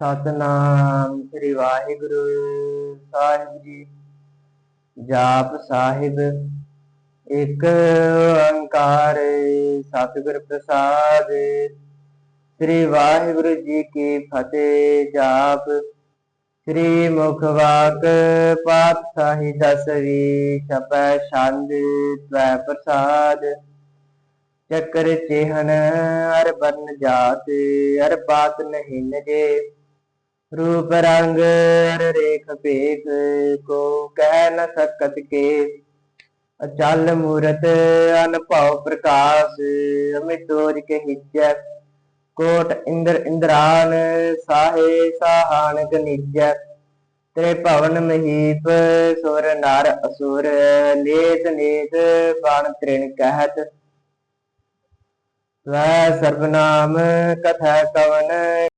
ਸਤਨਾਮ ਸ੍ਰੀ ਵਾਹਿਗੁਰੂ ਸਾਹਿਬ ਜੀ। ਜਾਪ ਸਾਹਿਬ, ਇੱਕ ਓੰਕਾਰ ਸਤਿਗੁਰ ਪ੍ਰਸਾਦ। ਸ੍ਰੀ ਵਾਹਿਗੁਰੂ ਜੀ ਕੀ ਫਤਿਹ, ਜਾਪ। ਸ੍ਰੀ ਮੁਖ ਵਾਕ ਪਾਤਸ਼ਾਹੀ ਦਸਵੀ ਛਪੈ ਛੰਦ ਤਵੈ ਪ੍ਰਸਾਦ। ਚੱਕਰ ਚਿਹਨ ਅਰ ਬਨ ਜਾਤ, ਅਰ ਬਾਤ ਨਹੀਂ ਨਜੇ। ਰੂਪ ਰੰਗ ਅਰ ਰੇਖ ਭੇਖ ਕੋ ਕਹਿ ਨ ਸਕਤ ਕੇ। ਅਚਲ ਮੂਰਤ ਅਨਭਉ ਪ੍ਰਕਾਸ਼ ਅਮਿਤੋਜ ਕੇ ਹਿਜੈ ਕੋਟ ਇੰਦਰ ਇੰਦਰਾਨ ਸਾਹੇ ਸਾਹਾਨ ਗਨਿਜੈ ਤੇਰੇ ਭਵਨ ਮਹੀਪ ਸੁਰ ਨਰ ਅਸੁਰ ਲੇਤ ਲੇਤ ਬਾਣ ਤ੍ਰਿਣ ਕਹਿਤ। ਵੈ ਸਰਬਨਾਮ ਕਥਾ ਕਵਨ